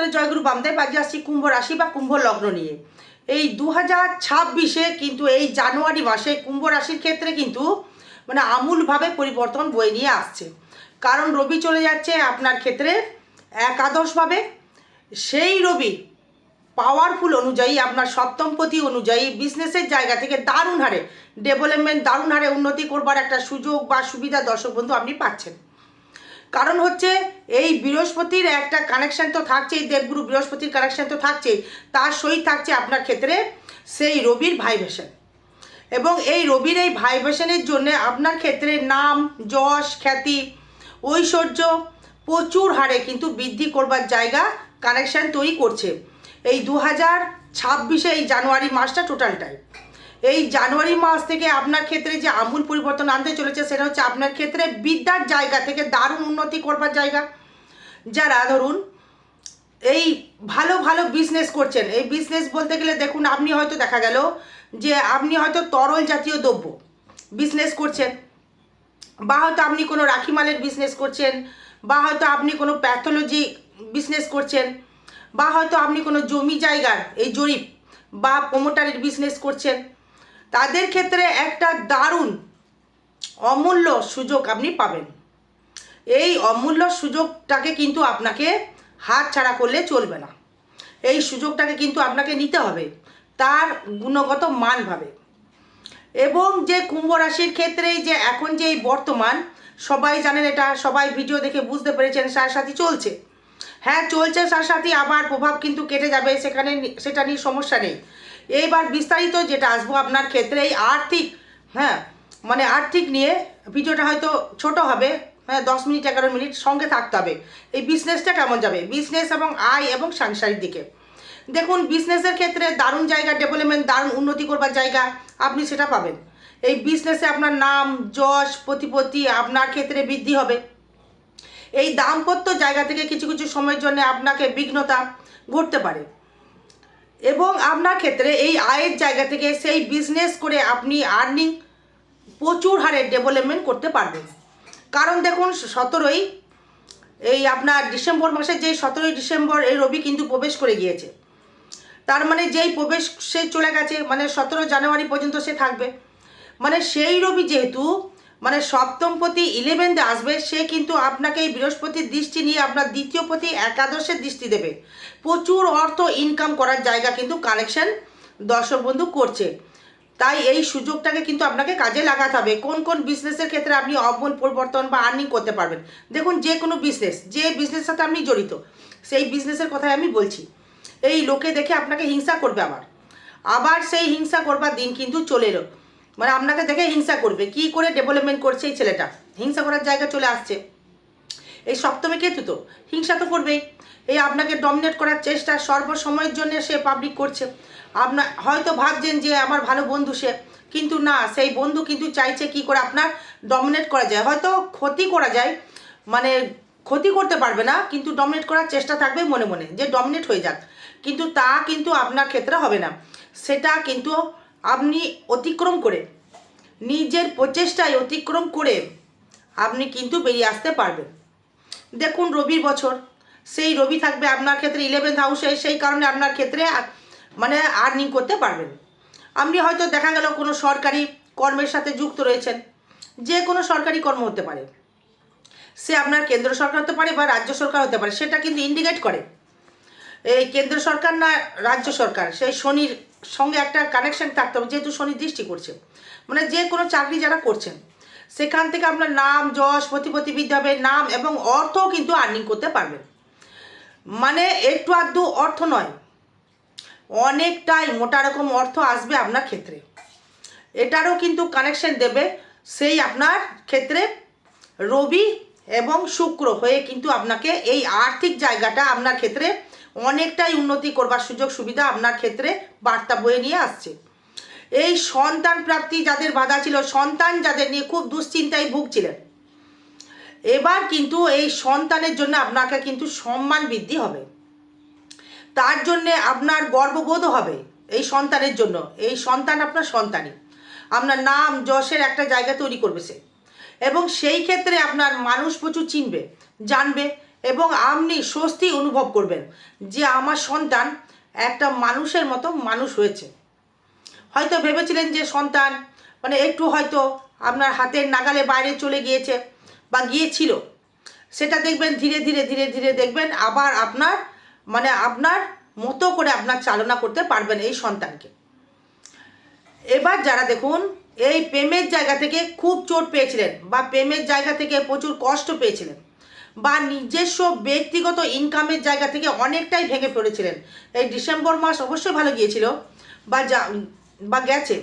দপ্তরে জয়গুরু বামদেব, আজ আসছি কুম্ভ রাশি বা কুম্ভ লগ্ন নিয়ে। এই দু হাজার ছাব্বিশে কিন্তু এই জানুয়ারি মাসে কুম্ভ রাশির ক্ষেত্রে কিন্তু মানে আমূলভাবে পরিবর্তন বয়ে নিয়ে আসছে। কারণ রবি চলে যাচ্ছে আপনার ক্ষেত্রে একাদশভাবে। সেই রবি পাওয়ারফুল অনুযায়ী, আপনার সপ্তমপতি অনুযায়ী বিজনেসের জায়গা থেকে দারুণ হারে ডেভেলপমেন্ট দারুণ হারে উন্নতি করবার একটা সুযোগ বা সুবিধা দর্শক বন্ধু আপনি পাচ্ছেন। কারণ হচ্ছে এই বৃহস্পতির একটা কানেকশান তো থাকছেই, দেবগুরু বৃহস্পতির কানেকশান তো থাকছেই, তার সহিত থাকছে আপনার ক্ষেত্রে সেই রবির ভাইব্রেশন এবং এই রবির এই ভাইব্রেশনের জন্যে আপনার ক্ষেত্রে নাম, যশ, খ্যাতি, ঐশ্বর্য প্রচুর হারে কিন্তু বৃদ্ধি করবার জায়গা কানেকশান তৈরি করছে। এই দু হাজার ছাব্বিশে এই জানুয়ারি মাসটা টোটালটাই এই জানুয়ারি মাস থেকে আপনার ক্ষেত্রে যে আমূল পরিবর্তন আনতে চলেছে, সেটা হচ্ছে আপনার ক্ষেত্রে বিদ্যার জায়গা থেকে দারুণ উন্নতি করবার জায়গা। যারা ধরুন এই ভালো ভালো বিজনেস করছেন, এই বিজনেস বলতে গেলে দেখুন, আপনি হয়তো দেখা গেল যে আপনি হয়তো তরল জাতীয় দ্রব্য বিজনেস করছেন, বা হয়তো আপনি কোনো রাখি মালের বিজনেস করছেন, বা হয়তো আপনি কোনো প্যাথোলজি বিজনেস করছেন, বা হয়তো আপনি কোনো জমি জায়গার এই জরিপ বা প্রোমোটারের বিজনেস করছেন। তাদের ক্ষেত্রে একটা দারুণ অমূল্য সুযোগ আপনি পাবেন। এই অমূল্য সুযোগটাকে কিন্তু আপনাকে হাত ছাড়া করলে চলবে না। এই সুযোগটাকে কিন্তু আপনাকে নিতে হবে, তার গুণগত মানভাবে এবং যে কুম্ভ রাশির ক্ষেত্রে যে এখন যে এই বর্তমান, সবাই জানেন এটা, সবাই ভিডিও দেখে বুঝতে পেরেছেন সার সাথী চলছে। হ্যাঁ চলছে সার সাথী আবার প্রভাব কিন্তু কেটে যাবে, সেখানে সেটা নিয়ে সমস্যা নেই। এইবার বিস্তারিত যেটা আসব আপনার ক্ষেত্রে, এই আর্থিক হ্যাঁ মানে আর্থিক নিয়ে ভিডিওটা হয়তো ছোট হবে হ্যাঁ দশ মিনিট, এগারো মিনিট সঙ্গে থাকতে হবে। এই বিজনেসটা কেমন যাবে? বিজনেস এবং আয় এবং সাংসারিক দিকে। দেখুন বিজনেসের ক্ষেত্রে দারুণ জায়গা ডেভেলপমেন্ট দারুণ উন্নতি করবার জায়গা, আপনি সেটা পাবেন। এই বিজনেসে আপনার নাম, যশ, প্রতিপত্তি আপনার ক্ষেত্রে বৃদ্ধি হবে। এই দাম্পত্য জায়গা থেকে কিছু কিছু সময়ের জন্য আপনাকে বিঘ্নতা ঘটতে পারে। এবং আপনার ক্ষেত্রে এই আয়ের জায়গা থেকে সেই বিজনেস করে আপনি আর্নিং প্রচুর হারে ডেভেলপমেন্ট করতে পারবেন। কারণ দেখুন, সতেরোই এই আপনার ডিসেম্বর মাসে যেই সতেরোই ডিসেম্বর এই রবি কিন্তু প্রবেশ করে গিয়েছে। তার মানে যেই প্রবেশ সে চলে গেছে মানে সতেরো জানুয়ারি পর্যন্ত সে থাকবে। মানে সেই রবি যেহেতু মানে সপ্তমপতি ইলেভেন্থে আসবে, সে কিন্তু আপনাকে এই বৃহস্পতির দৃষ্টি নিয়ে আপনার দ্বিতীয় পতি একাদশের দৃষ্টি দেবে। প্রচুর অর্থ ইনকাম করার জায়গা কিন্তু কানেকশন দর্শক বন্ধু করছে। তাই এই সুযোগটাকে কিন্তু আপনাকে কাজে লাগাতে হবে। কোন কোন বিজনেসের ক্ষেত্রে আপনি অমূল পরিবর্তন বা আর্নিং করতে পারবেন? দেখুন, যে কোনো বিজনেস যে বিজনেসের সাথে আপনি জড়িত, সেই বিজনেসের কথাই আমি বলছি। এই লোকে দেখে আপনাকে হিংসা করবে আবার। আবার সেই হিংসা করবার দিন কিন্তু চলে এলো। মানে আপনাকে দেখে হিংসা করবে। কি করে ডেভেলপমেন্ট করছে এই ছেলেটা? হিংসা করার জায়গা চলে আসছে। এই সপ্তমে কেতু তো, হিংসা তো করবেই। এই আপনাকে ডমিনেট করার চেষ্টা সর্বসময়ের জন্য সে পাবলিক করছে। আপনার হয়তো ভাবছেন যে আমার ভালো বন্ধু সে, কিন্তু না, সেই বন্ধু কিন্তু চাইছে কি করে আপনার ডমিনেট করা যায়। হয়তো ক্ষতি করা যায় মানে ক্ষতি করতে পারবে না, কিন্তু ডমিনেট করার চেষ্টা থাকবে মনে মনে, যে ডমিনেট হয়ে যাক। কিন্তু তা কিন্তু আপনার ক্ষেত্রে হবে না। সেটা কিন্তু আপনি অতিক্রম করে, নিজের প্রচেষ্টায় অতিক্রম করে আপনি কিন্তু বেরিয়ে আসতে পারবেন। দেখুন রবির বছর, সেই রবি থাকবে আপনার ক্ষেত্রে ইলেভেন্থ হাউসে সেই কারণে আপনার ক্ষেত্রে মানে আর্নিং করতে পারবেন। আপনি হয়তো দেখা গেল কোনো সরকারি কর্মের সাথে যুক্ত রয়েছেন, যে কোনো সরকারি কর্ম হতে পারে। সে আপনার কেন্দ্র সরকার হতে পারে বা রাজ্য সরকার হতে পারে, সেটা কিন্তু ইন্ডিকেট করে। এই কেন্দ্র সরকার না রাজ্য সরকার, সেই শনির সঙ্গে একটা কানেকশন থাকতে হবে, যেহেতু শনি দৃষ্টি করছে। মানে যে কোনো চাকরি যারা করছেন, সেখান থেকে আপনার নাম, যশ, প্রতিপত্তি বৃদ্ধি হবে, নাম এবং অর্থও কিন্তু আর্নিং করতে পারবেন। মানে একটু আধটু অর্থ নয়, অনেকটাই মোটা রকম অর্থ আসবে আপনার ক্ষেত্রে। এটারও কিন্তু কানেকশন দেবে সেই আপনার ক্ষেত্রে রবি এবং শুক্র হয়ে কিন্তু আপনাকে এই আর্থিক জায়গাটা আপনার ক্ষেত্রে অনেকটাই উন্নতি করবার সুযোগ সুবিধা আপনার ক্ষেত্রে বার্তা বয়ে নিয়ে আসছে। এই সন্তান প্রাপ্তি যাদের বাধা ছিল, সন্তান যাদের নিয়ে খুব দুশ্চিন্তায় ভুগছিলেন, এবার কিন্তু এই সন্তানের জন্য আপনাকে কিন্তু সম্মান বৃদ্ধি হবে। তার জন্যে আপনার গর্ববোধ হবে এই সন্তানের জন্য। এই সন্তান আপনার সন্তানই। আপনার নাম যশের একটা জায়গা তৈরি করবে সে। এবং সেই ক্ষেত্রে আপনার মানুষ প্রচুর চিনবে, জানবে। এবং আপনি স্বস্তি অনুভব করবেন যে আমার সন্তান একটা মানুষের মতো মানুষ হয়েছে। হয়তো ভেবেছিলেন যে সন্তান মানে একটু হয়তো আপনার হাতের নাগালে বাইরে চলে গিয়েছে বা গিয়েছিল। সেটা দেখবেন ধীরে ধীরে ধীরে ধীরে দেখবেন আবার আপনার মানে আপনার মতো করে আপনার চালনা করতে পারবেন এই সন্তানকে। এবার যারা দেখুন, এই প্রেমের জায়গা থেকে খুব চোট পেয়েছিলেন বা প্রেমের জায়গা থেকে প্রচুর কষ্ট পেয়েছিলেন। বা নিজস্ব ব্যক্তিগত ইনকামের জায়গা থেকে অনেকটাই ভেঙে পড়েছিলেন। এই ডিসেম্বর মাস অবশ্যই ভালো গিয়েছিল, বা যা, বা গেছে।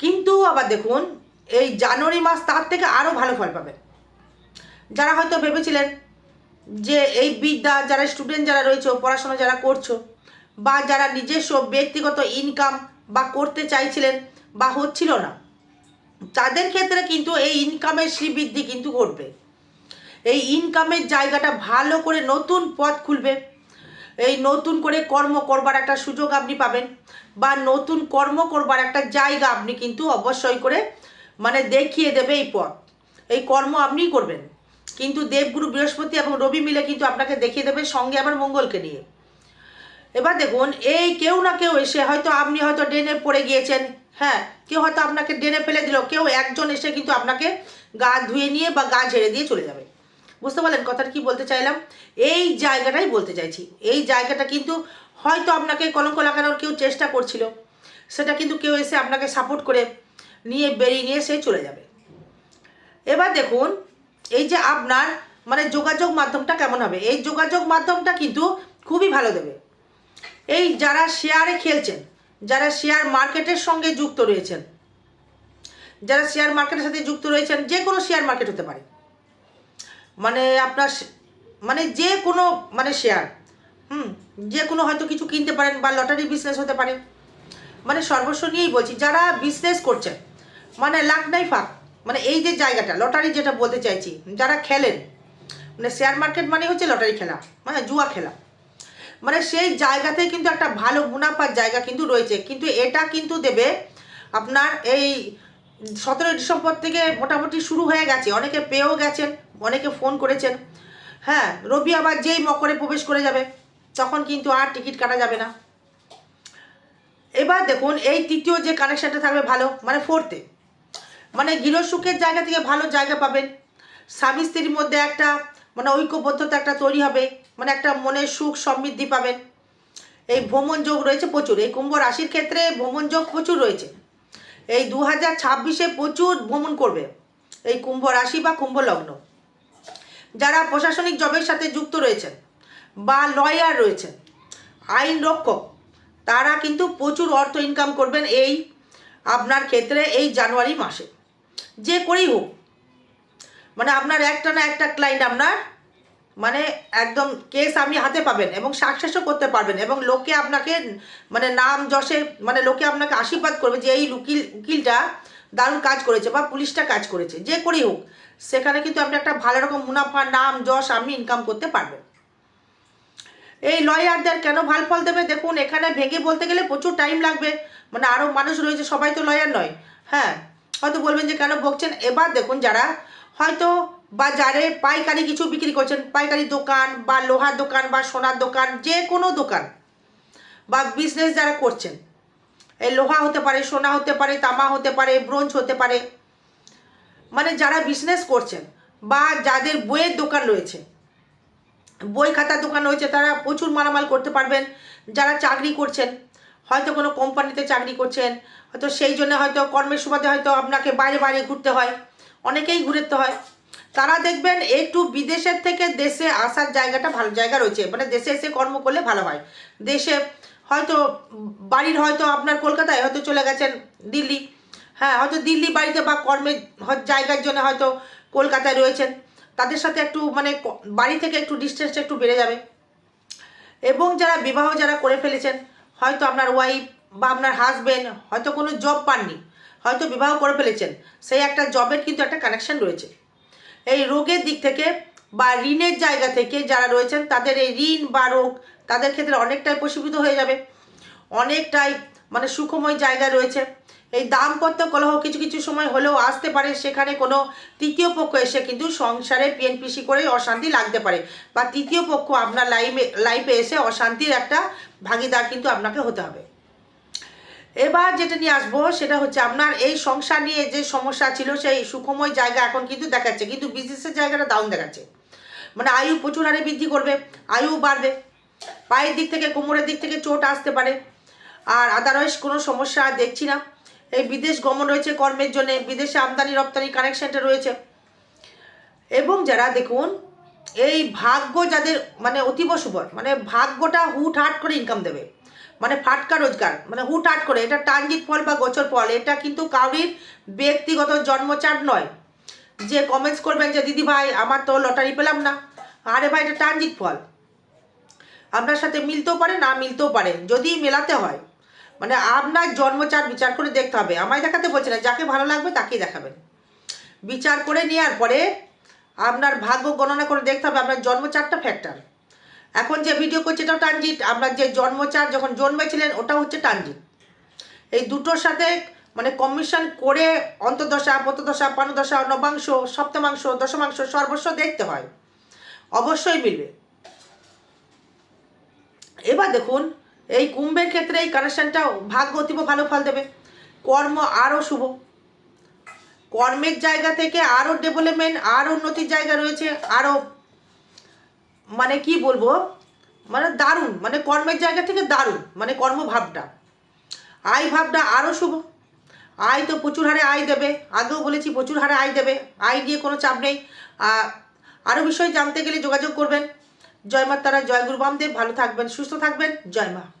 কিন্তু আবার দেখুন, এই জানুয়ারি মাস তার থেকে আরও ভালো ফল পাবেন যারা হয়তো ভেবেছিলেন যে এই বিদ্যা, যারা স্টুডেন্ট যারা রয়েছে, পড়াশোনা যারা করছ, বা যারা নিজস্ব ব্যক্তিগত ইনকাম বা করতে চাইছিলেন, বা হচ্ছিল না, তাদের ক্ষেত্রে কিন্তু এই ইনকামের শ্রীবৃদ্ধি কিন্তু ঘটবে। এই ইনকামের জায়গাটা ভালো করে নতুন পথ খুলবে। এই নতুন করে কর্ম করবার একটা সুযোগ আপনি পাবেন বা নতুন কর্ম করবার একটা জায়গা আপনি কিন্তু অবশ্যই করে মানে দেখিয়ে দেবে এই পথ। এই কর্ম আপনিই করবেন। কিন্তু দেবগুরু বৃহস্পতি এবং রবি মিলে কিন্তু আপনাকে দেখিয়ে দেবে সঙ্গে আবার মঙ্গলকে নিয়ে। এবার দেখুন, এই কেউ না কেউ এসে হয়তো আপনি হয়তো ড্রেনে পড়ে গিয়েছেন। হ্যাঁ কেউ হয়তো আপনাকে ড্রেনে ফেলে দিল, কেউ একজন এসে কিন্তু আপনাকে গা ধুয়ে নিয়ে বা গা ঝেড়ে দিয়ে চলে যাবে। বুঝতে পারলেন কথাটা কি বলতে চাইলাম? এই জায়গাটাই বলতে চাইছি। এই জায়গাটা কিন্তু হয়তো আপনাকে কলঙ্ক লাগানোর কেউ চেষ্টা করছিল। সেটা কিন্তু কেউ এসে আপনাকে সাপোর্ট করে নিয়ে বেরিয়ে নিয়ে সে চলে যাবে। এবার দেখুন, এই যে আপনার মানে যোগাযোগ মাধ্যমটা কেমন হবে? এই যোগাযোগ মাধ্যমটা কিন্তু খুবই ভালো দেবে। এই যারা শেয়ারে খেলছেন, যারা শেয়ার মার্কেটের সঙ্গে যুক্ত রয়েছেন, যারা শেয়ার মার্কেটের সাথে যুক্ত রয়েছেন, যে কোনো শেয়ার মার্কেট হতে পারে। মানে আপনার মানে যে কোনো মানে শেয়ার হুম, যে কোনো হয়তো কিছু কিনতে পারেন বা লটারি বিজনেস হতে পারে। মানে সর্বস্ব নিয়েই বলছি, যারা বিজনেস করছেন মানে লাখ নাই ফাঁক মানে এই যে জায়গাটা লটারি যেটা বলতে চাইছি, যারা খেলেন মানে শেয়ার মার্কেট মানে হচ্ছে লটারি খেলা মানে জুয়া খেলা। মানে সেই জায়গাতে কিন্তু একটা ভালো মুনাফার জায়গা কিন্তু রয়েছে, কিন্তু এটা কিন্তু দেবে আপনার এই সতেরোই ডিসেম্বর থেকে মোটামুটি শুরু হয়ে গেছে। অনেকে পেয়েও গেছেন, অনেকে ফোন করেছেন। হ্যাঁ রবি আবার যেই মকরে প্রবেশ করে যাবে, তখন কিন্তু আর টিকিট কাটা যাবে না। এবার দেখুন, এই তৃতীয় যে কানেকশানটা থাকবে ভালো মানে ফোর্থে মানে গৃহসুখের জায়গা থেকে ভালো জায়গা পাবেন। স্বামী স্ত্রীর মধ্যে একটা মানে ঐক্যবদ্ধতা একটা তৈরি হবে মানে একটা মনের সুখ সমৃদ্ধি পাবেন। এই ভ্রমণ যোগ রয়েছে প্রচুর। এই কুম্ভ রাশির ক্ষেত্রে ভ্রমণ যোগ প্রচুর রয়েছে। এই দু হাজার ছাব্বিশে প্রচুর ভ্রমণ করবে এই কুম্ভ রাশি বা কুম্ভ লগ্ন। যারা প্রশাসনিক জবের সাথে যুক্ত রয়েছেন বা লয়ার রয়েছেন, আইন রক্ষক, তারা কিন্তু প্রচুর অর্থ ইনকাম করবেন এই আপনার ক্ষেত্রে এই জানুয়ারি মাসে। যে করেই হোক মানে আপনার একটা না একটা ক্লায়েন্ট আপনার মানে একদম কেস আপনি হাতে পাবেন এবং সাকসেসও করতে পারবেন এবং লোকে আপনাকে মানে নাম যশে মানে লোকে আপনাকে আশীর্বাদ করবে যে এই উকিল, উকিলটা দারুণ কাজ করেছে বা পুলিশটা কাজ করেছে, যে করেই হোক। সেখানে কিন্তু আপনি একটা ভালো রকম মুনাফা, নাম, যশ আপনি ইনকাম করতে পারবেন। এই লয়ারদের কেন ভালো ফল দেবে? দেখুন, এখানে ভেঙে বলতে গেলে প্রচুর টাইম লাগবে। মানে আরও মানুষ রয়েছে, সবাই তো লয়ার নয়। হ্যাঁ হয়তো বলবেন যে কেন বকছেন এবার দেখুন যারা হয়তো বাজারে পাইকারি কিছু বিক্রি করছেন। পাইকারি দোকান বা লোহার দোকান বা সোনার দোকান, যে কোনো দোকান বা বিজনেস যারা করছেন। এই লোহা হতে পারে, সোনা হতে পারে, তামা হতে পারে, ব্রোঞ্জ হতে পারে। মানে যারা বিজনেস করছেন বা যাদের বইয়ের দোকান রয়েছে, বই খাতার দোকান রয়েছে, তারা প্রচুর মালামাল করতে পারবেন। যারা চাকরি করছেন, হয়তো কোনো কোম্পানিতে চাকরি করছেন, হয়তো সেই জন্য হয়তো কর্মের সুবাদে হয়তো আপনাকে বাইরে বাইরে ঘুরতে হয়। অনেকেই ঘুরতে হয়। তারা দেখবেন একটু বিদেশের থেকে দেশে আসার জায়গাটা ভালো জায়গা রয়েছে। মানে দেশে এসে কর্ম করলে ভালো হয়। দেশে হয়তো বাড়ির হয়তো আপনার কলকাতায় হয়তো চলে গেছেন দিল্লি। হ্যাঁ হয়তো দিল্লি বাড়িতে বা কর্মের জায়গার জন্য হয়তো কলকাতায় রয়েছেন। তাদের সাথে একটু মানে বাড়ি থেকে একটু ডিস্টেন্সটা একটু বেড়ে যাবে। এবং যারা বিবাহ যারা করে ফেলেছেন, হয়তো আপনার ওয়াইফ বা আপনার হাজবেন্ড হয়তো কোনো জব পাননি, হয়তো বিবাহ করে ফেলেছেন। সেই একটা জবের কিন্তু একটা কানেকশন রয়েছে। এই রোগের দিক থেকে বা ঋণের জায়গা থেকে যারা রয়েছেন, তাদের এই ঋণ বা রোগ তাদের ক্ষেত্রে অনেকটাই প্রশমিত হয়ে যাবে। অনেকটাই মানে সুখময় জায়গা রয়েছে। এই দাম্পত্য কলহ কিছু কিছু সময় হলেও আসতে পারে। সেখানে কোনো তৃতীয় পক্ষ এসে কিন্তু সংসারে পিএনপিসি করে অশান্তি লাগতে পারে বা তৃতীয় পক্ষ আপনার লাইফে লাইফে এসে অশান্তির একটা ভাগিদার কিন্তু আপনাকে হতে হবে। এবার যেটা নিয়ে আসব, সেটা হচ্ছে আপনার এই সংসার নিয়ে যে সমস্যা ছিল, সেই সুখময় জায়গা এখন কিন্তু দেখাচ্ছে, কিন্তু বিজনেসের জায়গাটা ডাউন দেখাচ্ছে। মানে আয়ু প্রচুর হারে বৃদ্ধি করবে আয়ু বাড়বে। পায়ের দিক থেকে, কোমরের দিক থেকে চোট আসতে পারে। আর আদারওয়াইজ কোনো সমস্যা দেখছি না। এই বিদেশ গমন রয়েছে কর্মের জন্য, বিদেশে আমদানি, রপ্তানি কানেকশনটা রয়েছে। এবং যারা দেখুন, এই ভাগ্য যাদের মানে অতীব শুভর মানে ভাগ্যটা হুট হাট করে ইনকাম দেবে। মানে ফাটকা রোজগার মানে হুট হাট করে, এটা ট্রানজিট ফল বা গোচর ফল, এটা কিন্তু কাউরির ব্যক্তিগত জন্মচাট নয়। যে কমেন্টস করবেন যে, দিদি ভাই, আমার তো লটারি পেলাম না। আরে ভাই, এটা ট্রানজিট ফল। আপনার সাথে মিলতেও পারে, না মিলতেও পারে। যদি মেলাতে হয় মানে আপনার জন্মচার বিচার করে দেখতে হবে। আমায় দেখাতে বলছে না, যাকে ভালো লাগবে তাকেই দেখাবেন। বিচার করে নেওয়ার পরে আপনার ভাগ্য গণনা করে দেখতে হবে, আপনার জন্মচারটা ফ্যাক্টর এখন যে ভিডিও করছে এটাও ট্রানজিট। আপনার যে জন্মচার যখন জন্মেছিলেন ওটা হচ্ছে ট্রানজিট। এই দুটোর সাথে মানে কমিশন করে অন্তর্দশা প্রতদশা পানদশা নবাংশ, সপ্তমাংশ, দশমাংশ সর্বস্ব দেখতে হয়। অবশ্যই মিলবে। এবার দেখুন, এই কুম্ভের ক্ষেত্রে এই কানেকশানটা ভাগ্য অতীব ভালো ফল দেবে। কর্ম আরও শুভ। কর্মের জায়গা থেকে আরও ডেভেলপমেন্ট আরও উন্নতির জায়গা রয়েছে, আরও মানে কি বলব? মানে দারুণ মানে কর্মের জায়গা থেকে দারুণ মানে কর্মভাবটা। আয় ভাবটা আরও শুভ। আয় তো প্রচুর হারে আয় দেবে। আগেও বলেছি প্রচুর হারে আয় দেবে। আয় নিয়ে কোনো চাপ নেই। আরও বিষয় জানতে গেলে যোগাযোগ করবেন। জয় মা তারা জয় গুরু বামদেব। ভালো থাকবেন, সুস্থ থাকবেন। জয় মা।